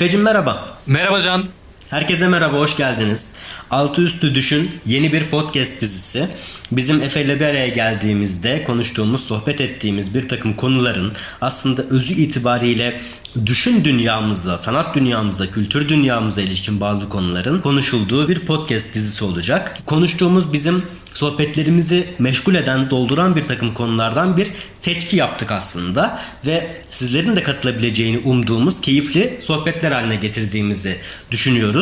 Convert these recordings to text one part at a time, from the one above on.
Efe'cim merhaba. Merhaba Can. Herkese merhaba, hoş geldiniz. Altı Üstü Düşün yeni bir podcast dizisi. Bizim Efe ile bir araya geldiğimizde konuştuğumuz, sohbet ettiğimiz bir takım konuların aslında özü itibariyle düşün dünyamıza, sanat dünyamıza, kültür dünyamıza ilişkin bazı konuların konuşulduğu bir podcast dizisi olacak. Konuştuğumuz bizim sohbetlerimizi meşgul eden, dolduran bir takım konulardan bir seçki yaptık aslında ve sizlerin de katılabileceğini umduğumuz keyifli sohbetler haline getirdiğimizi düşünüyoruz.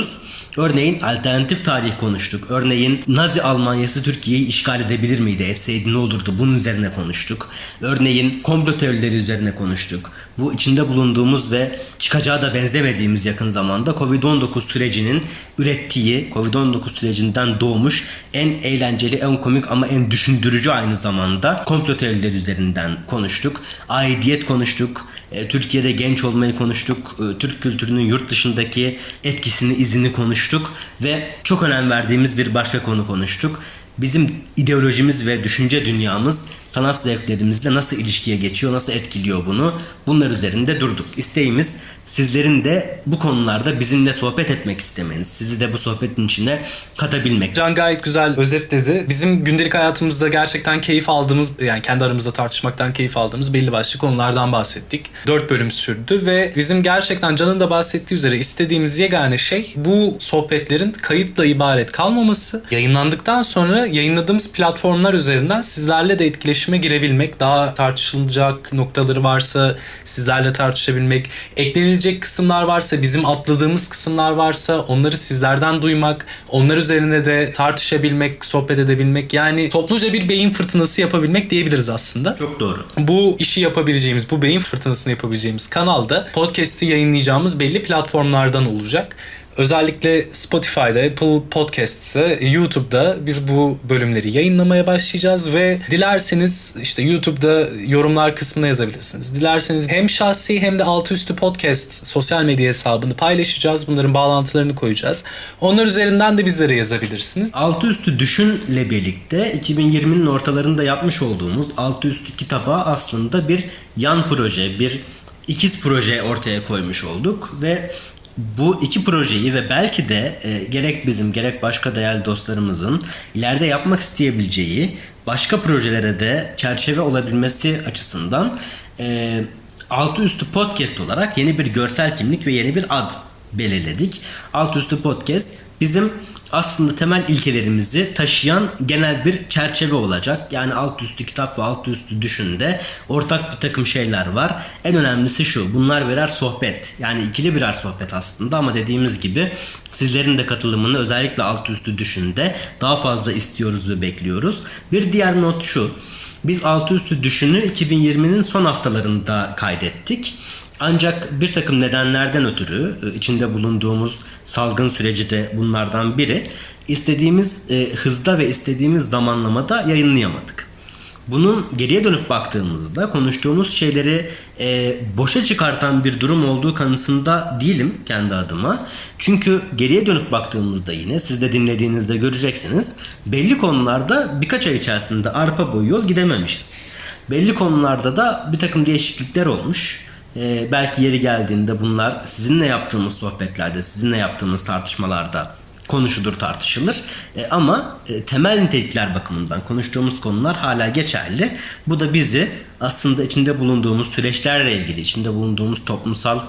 Örneğin alternatif tarih konuştuk. Örneğin Nazi Almanyası Türkiye'yi işgal edebilir miydi? Etseydi ne olurdu? Bunun üzerine konuştuk. Örneğin komplo teorileri üzerine konuştuk. Bu içinde bulunduğumuz ve çıkacağı da benzemediğimiz yakın zamanda Covid-19 sürecinin ürettiği, Covid-19 sürecinden doğmuş en eğlenceli, en komik ama en düşündürücü aynı zamanda komplo teorileri üzerinden konuştuk. Aidiyet konuştuk. E, Türkiye'de genç olmayı konuştuk. E, Türk kültürünün yurt dışındaki etkisini, izini konuştuk ve çok önem verdiğimiz bir başka konu konuştuk. Bizim ideolojimiz ve düşünce dünyamız sanat zevklerimizle nasıl ilişkiye geçiyor, nasıl etkiliyor bunu? Bunlar üzerinde durduk. İsteğimiz sizlerin de bu konularda bizimle sohbet etmek istemeniz, sizi de bu sohbetin içine katabilmek. Can gayet güzel özetledi. Bizim gündelik hayatımızda gerçekten keyif aldığımız, yani kendi aramızda tartışmaktan keyif aldığımız belli başlı konulardan bahsettik. Dört bölüm sürdü ve bizim gerçekten Can'ın da bahsettiği üzere istediğimiz yegane şey bu sohbetlerin kayıtla ibaret kalmaması. Yayınlandıktan sonra yayınladığımız platformlar üzerinden sizlerle de etkileşime girebilmek, daha tartışılacak noktaları varsa sizlerle tartışabilmek, eklenilecek kısımlar varsa, bizim atladığımız kısımlar varsa onları sizlerden duymak, onlar üzerine de tartışabilmek, sohbet edebilmek yani topluca bir beyin fırtınası yapabilmek diyebiliriz aslında. Çok doğru. Bu işi yapabileceğimiz, bu beyin fırtınasını yapabileceğimiz kanalda podcast'i yayınlayacağımız belli platformlardan olacak. Özellikle Spotify'da, Apple Podcasts'te, YouTube'da biz bu bölümleri yayınlamaya başlayacağız ve dilerseniz işte YouTube'da yorumlar kısmına yazabilirsiniz. Dilerseniz hem şahsi hem de altı üstü podcast sosyal medya hesabını paylaşacağız. Bunların bağlantılarını koyacağız. Onlar üzerinden de bizlere yazabilirsiniz. Altı üstü düşünle birlikte 2020'nin ortalarında yapmış olduğumuz altı üstü kitaba aslında bir yan proje, bir ikiz proje ortaya koymuş olduk ve bu iki projeyi ve belki de e, gerek bizim gerek başka değerli dostlarımızın ileride yapmak isteyebileceği başka projelere de çerçeve olabilmesi açısından e, altı üstü podcast olarak yeni bir görsel kimlik ve yeni bir ad belirledik. Altı üstü podcast bizim aslında temel ilkelerimizi taşıyan genel bir çerçeve olacak. Yani alt üstü kitap ve alt üstü düşünde ortak bir takım şeyler var. En önemlisi şu. Bunlar birer sohbet. Yani ikili birer sohbet aslında ama dediğimiz gibi sizlerin de katılımını özellikle alt üstü düşünde daha fazla istiyoruz ve bekliyoruz. Bir diğer not şu. Biz altı üstü düşünü 2020'nin son haftalarında kaydettik. Ancak bir takım nedenlerden ötürü e, içinde bulunduğumuz salgın süreci de bunlardan biri. İstediğimiz e, hızda ve istediğimiz zamanlamada yayınlayamadık. Bunun geriye dönüp baktığımızda konuştuğumuz şeyleri e, boşa çıkartan bir durum olduğu kanısında değilim kendi adıma. Çünkü geriye dönüp baktığımızda yine siz de dinlediğinizde göreceksiniz. Belli konularda birkaç ay içerisinde arpa boyu yol gidememişiz. Belli konularda da bir takım değişiklikler olmuş. Ee, belki yeri geldiğinde bunlar sizinle yaptığımız sohbetlerde, sizinle yaptığımız tartışmalarda konuşulur, tartışılır. Ee, ama e, temel nitelikler bakımından konuştuğumuz konular hala geçerli. Bu da bizi aslında içinde bulunduğumuz süreçlerle ilgili, içinde bulunduğumuz toplumsal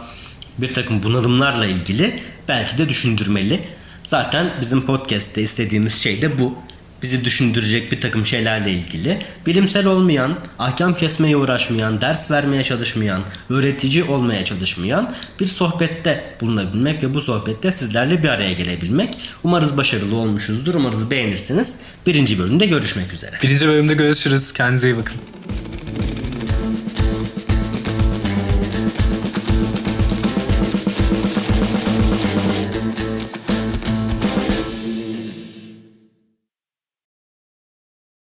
bir takım bunalımlarla ilgili belki de düşündürmeli. Zaten bizim podcast'te istediğimiz şey de bu bizi düşündürecek bir takım şeylerle ilgili bilimsel olmayan, ahkam kesmeye uğraşmayan, ders vermeye çalışmayan, öğretici olmaya çalışmayan bir sohbette bulunabilmek ve bu sohbette sizlerle bir araya gelebilmek. Umarız başarılı olmuşuzdur. Umarız beğenirsiniz. Birinci bölümde görüşmek üzere. Birinci bölümde görüşürüz. Kendinize iyi bakın.